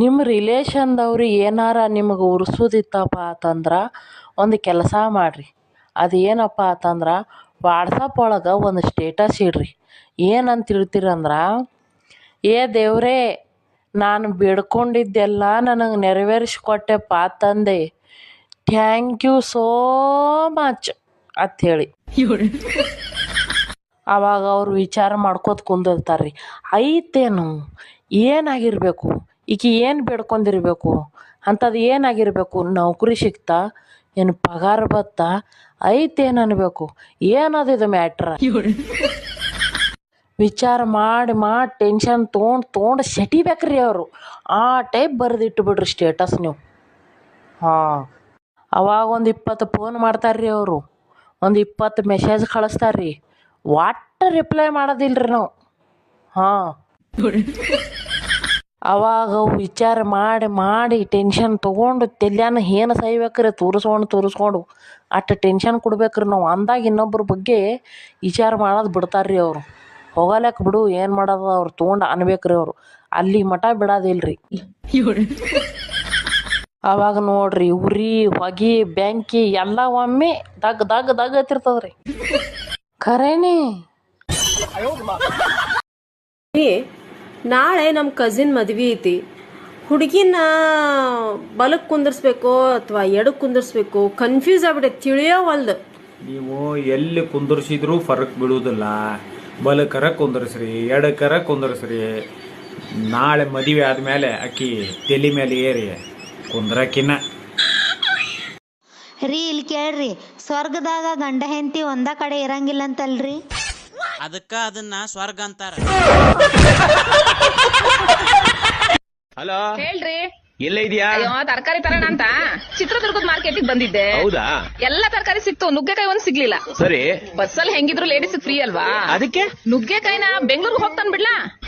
ನಿಮ್ಮ ರಿಲೇಷನ್ದವ್ರು ಏನಾರ ನಿಮಗೆ ಉರ್ಸೋದಿತ್ತಪ್ಪ ಅಂತಂದ್ರೆ ಒಂದು ಕೆಲಸ ಮಾಡಿರಿ. ಅದು ಏನಪ್ಪ ಅಂತಂದ್ರೆ ವಾಟ್ಸಪ್ ಒಳಗೆ ಒಂದು ಸ್ಟೇಟಸ್ ಇಡ್ರಿ. ಏನಂತ ಇಡ್ತೀರಂದ್ರೆ ಏ ದೇವರೇ, ನಾನು ಬಿಡ್ಕೊಂಡಿದ್ದೆಲ್ಲ ನನಗೆ ನೆರವೇರಿಸಿಕೊಟ್ಟೆಪ್ಪ ತಂದೆ. ಥ್ಯಾಂಕ್ ಯು ಸೋ ಮಚ್ ಅಂಥೇಳಿ ಆವಾಗ ಅವ್ರು ವಿಚಾರ ಮಾಡ್ಕೋತ ಕುಂದಿರ್ತಾರೆ ರೀ ಐತೇನು? ಏನಾಗಿರಬೇಕು? ಈಕೆ ಏನು ಬೇಡ್ಕೊಂಡಿರ್ಬೇಕು? ಅಂಥದ್ದು ಏನಾಗಿರಬೇಕು? ನೌಕರಿ ಸಿಕ್ತಾ ಏನು ಪಗಾರ ಬತ್ತಾ? ಐತೇನು ಅನ್ಬೇಕು? ಏನದು ಇದು ಮ್ಯಾಟ್ರ? ವಿಚಾರ ಮಾಡಿ ಮಾಡಿ ಟೆನ್ಷನ್ ತೊಗೊಂಡು ತೊಗೊಂಡು ಸೆಟಿಬೇಕ್ರಿ ಅವರು. ಆ ಟೈಪ್ ಬರೆದಿಟ್ಟು ಬಿಡ್ರಿ ಸ್ಟೇಟಸ್ ನೀವು. ಹಾಂ. ಅವಾಗ ಒಂದು ಇಪ್ಪತ್ತು ಫೋನ್ ಮಾಡ್ತಾರ್ರಿ ಅವರು. ಒಂದು ಇಪ್ಪತ್ತು ಮೆಸೇಜ್ ಕಳಿಸ್ತಾರೆ ರೀ ಒಟ್ಟು ರಿಪ್ಲೈ ಮಾಡೋದಿಲ್ಲ ರೀ ನಾವು. ಹಾಂ. ಅವಾಗ ಅವು ವಿಚಾರ ಮಾಡಿ ಮಾಡಿ ಟೆನ್ಷನ್ ತೊಗೊಂಡು ತೆಲ್ಯಾನ ಏನು ಸೈಬೇಕ್ರಿ ತೋರಿಸ್ಕೊಂಡು ತೋರಿಸ್ಕೊಂಡು ಅಷ್ಟು ಟೆನ್ಷನ್ ಕೊಡ್ಬೇಕ್ರಿ ನಾವು. ಅಂದಾಗ ಇನ್ನೊಬ್ಬರ ಬಗ್ಗೆ ವಿಚಾರ ಮಾಡೋದು ಬಿಡ್ತಾರೆ ರೀ ಅವರು. ಹೋಗಲಕ್ಕ ಬಿಡು, ಏನು ಮಾಡೋದು ಅವ್ರು ತೊಗೊಂಡು ಅನ್ಬೇಕ್ರಿ ಅವರು. ಅಲ್ಲಿ ಮಠ ಬಿಡೋದಿಲ್ರಿ. ಅವಾಗ ನೋಡ್ರಿ ಉರಿ, ಹೊಗೆ ಬೆಂಕಿ ಎಲ್ಲ ಒಮ್ಮೆ ದಗ್ ದಗ್ ದಗ್ ಹತ್ತಿರ್ತದ್ರಿ. ಖರೇನೇ? ನಾಳೆ ನಮ್ಮ ಕಸಿನ್ ಮದ್ವೆ ಐತಿ. ಹುಡುಗಿನ ಬಲಕ್ಕೆ ಕುಂದರ್ಸ್ಬೇಕೋ ಅಥವಾ ಎಡಕ್ಕೆ ಕುಂದಿರ್ಸ್ಬೇಕು ಕನ್ಫ್ಯೂಸ್ ಆಗ್ಬಿಟ್ಟೆ ತಿಳಿಯೋವಲ್ದು ನೀವು ಎಲ್ಲಿ ಕುಂದರ್ಸಿದ್ರೂ ಫರಕ್ ಬೀಳುವುದಿಲ್ಲ ಬಲಕರ ಕುಂದರ್ಸ್ರಿ ಎಡಕರ ಕುಂದರ್ಸ್ರಿ. ನಾಳೆ ಮದುವೆ ಆದ್ಮೇಲೆ ಅಕ್ಕಿ ತಲೆ ಮೇಲೆ ಏರಿ ಕುಂದ್ರಕಿನ. ರೀ ಇಲ್ಲಿ ಕೇಳ್ರಿ ಸ್ವರ್ಗದಾಗ ಗಂಡ ಹೆಂಡತಿ ಒಂದ ಕಡೆ ಇರಂಗಿಲ್ಲ ಅಂತಲ್ರಿ ಅದಕ್ಕ ಅದನ್ನ ಸ್ವರ್ಗ ಅಂತಾರ. ಎಲ್ಲ ಇದೆಯಾ? ಅಯ್ಯೋ ತರಕಾರಿ ತರೋಣ ಅಂತ. ಚಿತ್ರದುರ್ಗದ ಮಾರ್ಕೆಟಿಗೆ ಬಂದಿದ್ದೆ. ಹೌದಾ? ಎಲ್ಲ ತರಕಾರಿ ಸಿಕ್ತು. ನುಗ್ಗೆಕಾಯಿ ಒಂದ್ ಸಿಗ್ಲಿಲ್ಲ. ಸರಿ. ಬಸ್ಸಲ್ಲಿ ಹೆಂಗಿದ್ರು ಲೇಡೀಸ್ ಫ್ರೀ ಅಲ್ವಾ? ಅದಕ್ಕೆ? ನುಗ್ಗೆಕಾಯಿನ ಬೆಂಗಳೂರಿಗೆ ಹೋಗ್ತಾನ್ ಬಿಡ್ಲಾ?